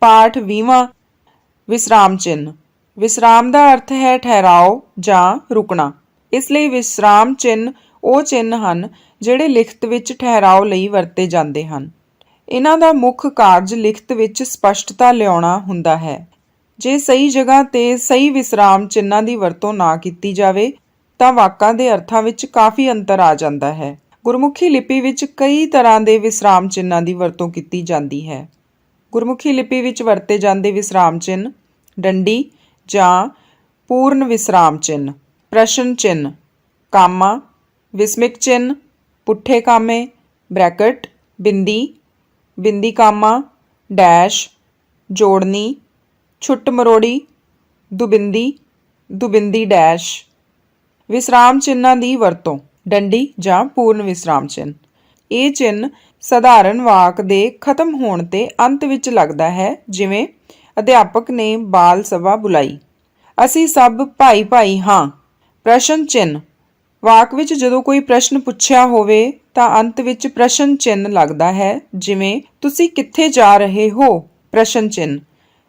ਪਾਠ 20ਵਾਂ ਵਿਸਰਾਮ ਚਿੰਨ੍ਹ। ਵਿਸਰਾਮ ਦਾ ਅਰਥ ਹੈ ਠਹਿਰਾਓ ਜਾਂ ਰੁਕਣਾ। ਇਸ ਲਈ ਵਿਸਰਾਮ ਚਿੰਨ੍ਹ ਉਹ ਚਿੰਨ੍ਹ ਹਨ ਜਿਹੜੇ ਲਿਖਤ ਵਿੱਚ ਠਹਿਰਾਓ ਲਈ ਵਰਤੇ ਜਾਂਦੇ ਹਨ। ਇਹਨਾਂ ਦਾ ਮੁੱਖ ਕਾਰਜ ਲਿਖਤ ਵਿੱਚ ਸਪਸ਼ਟਤਾ ਲਿਆਉਣਾ ਹੁੰਦਾ ਹੈ। ਜੇ ਸਹੀ ਜਗ੍ਹਾ ਤੇ ਸਹੀ ਵਿਸਰਾਮ ਚਿੰਨਾਂ ਦੀ ਵਰਤੋਂ ਨਾ ਕੀਤੀ ਜਾਵੇ, ਤਾਂ ਵਾਕਾਂ ਦੇ ਅਰਥਾਂ ਵਿੱਚ ਕਾਫੀ ਅੰਤਰ ਆ ਜਾਂਦਾ ਹੈ। ਗੁਰਮੁਖੀ ਲਿਪੀ ਵਿੱਚ ਕਈ ਤਰ੍ਹਾਂ ਦੇ ਵਿਸਰਾਮ ਚਿੰਨਾਂ ਦੀ ਵਰਤੋਂ ਕੀਤੀ ਜਾਂਦੀ ਹੈ। ਗੁਰਮੁਖੀ ਲਿਪੀ ਵਿੱਚ ਵਰਤੇ ਜਾਂਦੇ ਵਿਸਰਾਮ ਚਿੰਨ੍ਹ, ਡੰਡੀ ਜਾਂ ਪੂਰਨ ਵਿਸਰਾਮ ਚਿੰਨ੍ਹ, ਪ੍ਰਸ਼ਨ ਚਿੰਨ੍ਹ, ਕਾਮਾ, ਵਿਸਮਿਕ ਚਿੰਨ੍ਹ, ਪੁੱਠੇ ਕਾਮੇ, ਬ੍ਰੈਕਟ, ਬਿੰਦੀ ਬਿੰਦੀ ਕਾਮਾ, ਡੈਸ਼, ਜੋੜਨੀ, ਛੁੱਟ ਮਰੋੜੀ, ਦੁਬਿੰਦੀ ਦੁਬਿੰਦੀ ਡੈਸ਼। ਵਿਸਰਾਮ ਚਿੰਨਾਂ ਦੀ ਵਰਤੋਂ, ਡੰਡੀ ਜਾਂ ਪੂਰਨ ਵਿਸਰਾਮ ਚਿੰਨ੍ਹ। ਇਹ ਚਿੰਨ੍ਹ ਸਧਾਰਨ ਵਾਕ ਦੇ ਖਤਮ ਹੋਣ ਤੇ ਅੰਤ ਵਿੱਚ ਲੱਗਦਾ ਹੈ, ਜਿਵੇਂ ਅਧਿਆਪਕ ਨੇ ਬਾਲ ਸਭਾ ਬੁਲਾਈ। ਅਸੀਂ ਸਭ ਭਾਈ ਭਾਈ ਹਾਂ, ਪ੍ਰਸ਼ਨ ਚਿੰਨ੍ਹ। ਵਾਕ ਵਿੱਚ ਜਦੋਂ ਕੋਈ ਪ੍ਰਸ਼ਨ ਪੁੱਛਿਆ ਹੋਵੇ ਤਾਂ ਅੰਤ ਵਿੱਚ ਪ੍ਰਸ਼ਨ ਚਿੰਨ੍ਹ ਲੱਗਦਾ ਹੈ, ਜਿਵੇਂ, ਤੁਸੀਂ ਕਿੱਥੇ ਜਾ ਰਹੇ ਹੋ? ਪ੍ਰਸ਼ਨ ਚਿੰਨ੍ਹ।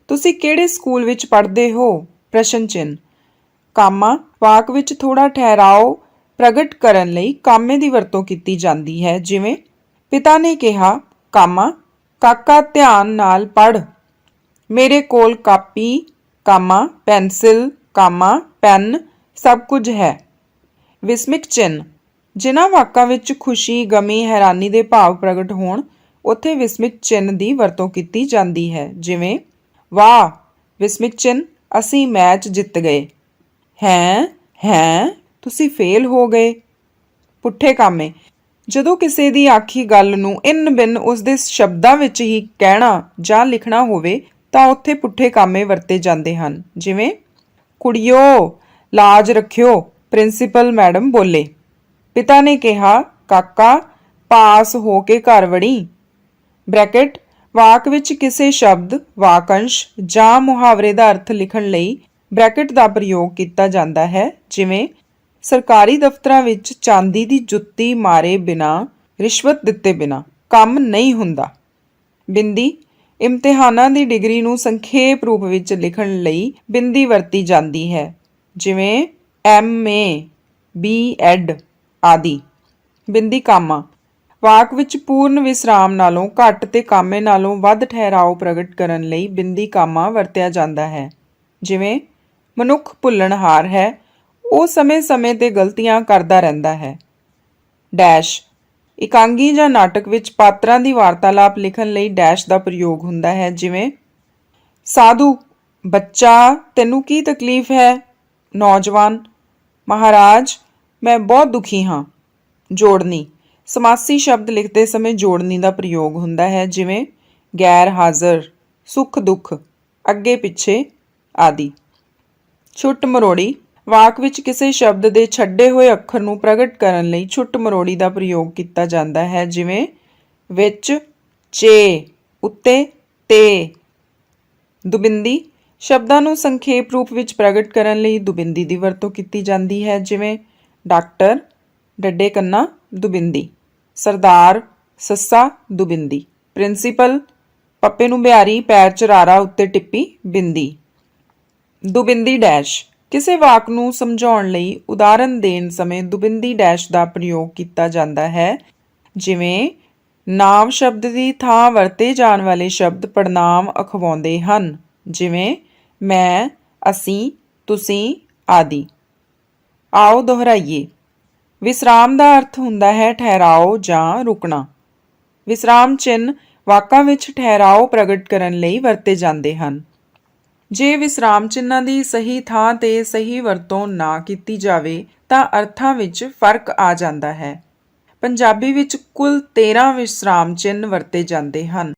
ਤੁਸੀਂ ਕਿਹੜੇ ਸਕੂਲ ਵਿੱਚ ਪੜ੍ਹਦੇ ਹੋ? ਪ੍ਰਸ਼ਨ ਚਿੰਨ੍ਹ। ਕਾਮਾ, ਵਾਕ ਵਿੱਚ ਥੋੜਾ ਠਹਿਰਾਓ ਪ੍ਰਗਟ ਕਰਨ ਲਈ ਕਾਮੇ ਦੀ ਵਰਤੋਂ ਕੀਤੀ ਜਾਂਦੀ ਹੈ, ਜਿਵੇਂ ਪਿਤਾ ਨੇ ਕਿਹਾ, ਕਾਮਾ, ਕਾਕਾ ਧਿਆਨ ਨਾਲ ਪੜ੍ਹ। ਮੇਰੇ ਕੋਲ copy, comma, pencil, comma, pen ਸਭ ਕੁਝ ਹੈ। ਵਿਸਮਿਕ ਚਿੰਨ੍ਹ। ਜਿਨ੍ਹਾਂ ਵਾਕਾਂ ਵਿੱਚ ਖੁਸ਼ੀ, ਗਮੀ, ਹੈਰਾਨੀ ਦੇ ਭਾਵ ਪ੍ਰਗਟ ਹੋਣ, ਉੱਥੇ ਵਿਸਮਿਕ ਚਿੰਨ੍ਹ ਦੀ ਵਰਤੋਂ ਕੀਤੀ ਜਾਂਦੀ ਹੈ, ਜਿਵੇਂ, ਵਾਹ! ਵਿਸਮਿਕ ਚਿੰਨ੍ਹ, ਅਸੀਂ ਮੈਚ ਜਿੱਤ ਗਏ। ਹੈਂ ਹੈਂ? ਤੁਸੀਂ ਫੇਲ ਹੋ ਗਏ। ਪੁੱਠੇ ਕਾਮੇ ਜਦੋਂ ਕਿਸੇ ਦੀ ਆਖੀ ਗੱਲ ਨੂੰ ਇਨ ਬਿਨ ਉਸ ਦੇ ਸ਼ਬਦਾਂ ਵਿੱਚ ਹੀ ਕਹਿਣਾ ਜਾਂ ਲਿਖਣਾ ਹੋਵੇ, ਤਾਂ ਉੱਥੇ ਪੁੱਠੇ ਕਾਮੇ ਵਰਤੇ ਜਾਂਦੇ ਹਨ। ਜਿਵੇਂ, ਕੁੜਿਓ, ਲਾਜ ਰੱਖਿਓ, ਪ੍ਰਿੰਸੀਪਲ ਮੈਡਮ ਬੋਲੇ। ਪਿਤਾ ਨੇ ਕਿਹਾ, ਕਾਕਾ, ਪਾਸ ਹੋ ਕੇ ਘਰ ਵੜੀ। ਬ੍ਰੈਕਟ, ਵਾਕ ਵਿੱਚ ਕਿਸੇ ਸ਼ਬਦ, ਵਾਕੰਸ਼ ਜਾਂ ਮੁਹਾਵਰੇ ਦਾ ਅਰਥ ਲਿਖਣ ਲਈ ਬ੍ਰੈਕਟ ਦਾ ਪ੍ਰਯੋਗ ਕੀਤਾ ਜਾਂਦਾ ਹੈ। ਜਿਵੇਂ ਸਰਕਾਰੀ ਦਫ਼ਤਰਾਂ ਵਿੱਚ ਚਾਂਦੀ ਦੀ ਜੁੱਤੀ ਮਾਰੇ ਬਿਨਾ, ਰਿਸ਼ਵਤ ਦਿੱਤੇ ਬਿਨਾ ਕੰਮ ਨਹੀਂ ਹੁੰਦਾ। ਬਿੰਦੀ ਇਮਤਿਹਾਨਾਂ ਦੀ ਡਿਗਰੀ ਨੂੰ ਸੰਖੇਪ ਰੂਪ ਵਿੱਚ ਲਿਖਣ ਲਈ ਬਿੰਦੀ ਵਰਤੀ ਜਾਂਦੀ ਹੈ, ਜਿਵੇਂ ਐਮਏ ਬੀਐਡ ਆਦਿ। ਬਿੰਦੀ ਕਾਮਾ, ਵਾਕ ਵਿੱਚ ਪੂਰਨ ਵਿਸਰਾਮ ਨਾਲੋਂ ਘੱਟ ਤੇ ਕਾਮੇ ਨਾਲੋਂ ਵੱਧ ਠਹਿਰਾਓ ਪ੍ਰਗਟ ਕਰਨ ਲਈ ਬਿੰਦੀ ਕਾਮਾ ਵਰਤਿਆ ਜਾਂਦਾ ਹੈ, ਜਿਵੇਂ ਮਨੁੱਖ ਭੁੱਲਣਹਾਰ ਹੈ ਉਹ ਸਮੇਂ-ਸਮੇਂ ਤੇ ਗਲਤੀਆਂ ਕਰਦਾ ਰਹਿੰਦਾ ਹੈ। ਡੈਸ਼, ਇਕਾਂਗੀ ਜਾਂ ਨਾਟਕ ਵਿੱਚ ਪਾਤਰਾਂ ਦੀ ਵਾਰਤਾਲਾਪ ਲਿਖਣ ਲਈ ਡੈਸ਼ ਦਾ ਪ੍ਰਯੋਗ ਹੁੰਦਾ ਹੈ, ਜਿਵੇਂ, ਸਾਧੂ, ਬੱਚਾ, ਤੈਨੂੰ ਕੀ ਤਕਲੀਫ ਹੈ? ਨੌਜਵਾਨ, ਮਹਾਰਾਜ, ਮੈਂ ਬਹੁਤ ਦੁਖੀ ਹਾਂ। ਜੋੜਨੀ, ਸਮਾਸੀ ਸ਼ਬਦ ਲਿਖਦੇ ਸਮੇਂ ਜੋੜਨੀ ਦਾ ਪ੍ਰਯੋਗ ਹੁੰਦਾ ਹੈ, ਜਿਵੇਂ, ਗੈਰ ਹਾਜ਼ਰ ਸੁੱਖ ਦੁੱਖ ਅੱਗੇ ਪਿੱਛੇ ਆਦਿ। ਛੁੱਟ ਮਰੋੜੀ ਵਾਕ ਵਿੱਚ ਕਿਸੇ ਸ਼ਬਦ ਦੇ ਛੱਡੇ ਹੋਏ ਅੱਖਰ ਨੂੰ ਪ੍ਰਗਟ ਕਰਨ ਲਈ ਛੁੱਟ ਮਰੋੜੀ ਦਾ ਪ੍ਰਯੋਗ ਕੀਤਾ ਜਾਂਦਾ ਹੈ, ਜਿਵੇਂ ਵਿੱਚ, ਚੇ, ਉੱਤੇ, ਤੇ। ਦੁਬਿੰਦੀ ਸ਼ਬਦਾਂ ਨੂੰ ਸੰਖੇਪ ਰੂਪ ਵਿੱਚ ਪ੍ਰਗਟ ਕਰਨ ਲਈ ਦੁਬਿੰਦੀ ਦੀ ਵਰਤੋਂ ਕੀਤੀ ਜਾਂਦੀ ਹੈ, ਜਿਵੇਂ ਡਾਕਟਰ, ਡੱਡੇ ਕੰਨਾ, ਦੁਬਿੰਦੀ। ਸਰਦਾਰ, ਸੱਸਾ, ਦੁਬਿੰਦੀ। ਪ੍ਰਿੰਸੀਪਲ, ਪੱਪੇ ਨੂੰ ਬਿਹਾਰੀ, ਪੈਰ ਚਰਾਰਾ, ਉੱਤੇ ਟਿੱਪੀ, ਬਿੰਦੀ। ਦੁਬਿੰਦੀ ਡੈਸ਼। ਕਿਸੇ ਵਾਕ ਨੂੰ ਸਮਝਾਉਣ ਲਈ ਉਦਾਹਰਨ ਦੇਣ ਸਮੇਂ ਦੁਬਿੰਦੀ ਡੈਸ਼ ਦਾ ਪ੍ਰਯੋਗ ਕੀਤਾ ਜਾਂਦਾ ਹੈ। ਜਿਵੇਂ ਨਾਮ ਸ਼ਬਦ ਦੀ ਥਾਂ ਵਰਤੇ ਜਾਣ ਵਾਲੇ ਸ਼ਬਦ ਪੜਨਾਮ ਅਖਵਾਉਂਦੇ ਹਨ। ਜਿਵੇਂ, ਮੈਂ, ਅਸੀਂ, ਤੁਸੀਂ, ਆਦਿ। ਆਓ ਦੁਹਰਾਈਏ। ਵਿਸਰਾਮ ਦਾ ਅਰਥ ਹੁੰਦਾ ਹੈ ਠਹਿਰਾਓ ਜਾਂ ਰੁਕਣਾ। ਵਿਸਰਾਮ ਚਿੰਨ੍ਹ ਵਾਕਾਂ ਵਿੱਚ ਠਹਿਰਾਓ ਪ੍ਰਗਟ ਕਰਨ ਲਈ ਵਰਤੇ ਜਾਂਦੇ ਹਨ। ਜੇ ਵਿਸਰਾਮ ਚਿੰਨ੍ਹਾਂ ਦੀ ਸਹੀ ਥਾਂ ਤੇ ਸਹੀ ਵਰਤੋਂ ਨਾ ਕੀਤੀ ਜਾਵੇ, ਤਾਂ ਅਰਥਾਂ ਵਿੱਚ ਫ਼ਰਕ ਆ ਜਾਂਦਾ ਹੈ। ਪੰਜਾਬੀ ਵਿੱਚ ਕੁੱਲ 13 ਵਿਸਰਾਮ ਚਿੰਨ੍ਹ ਵਰਤੇ ਜਾਂਦੇ ਹਨ।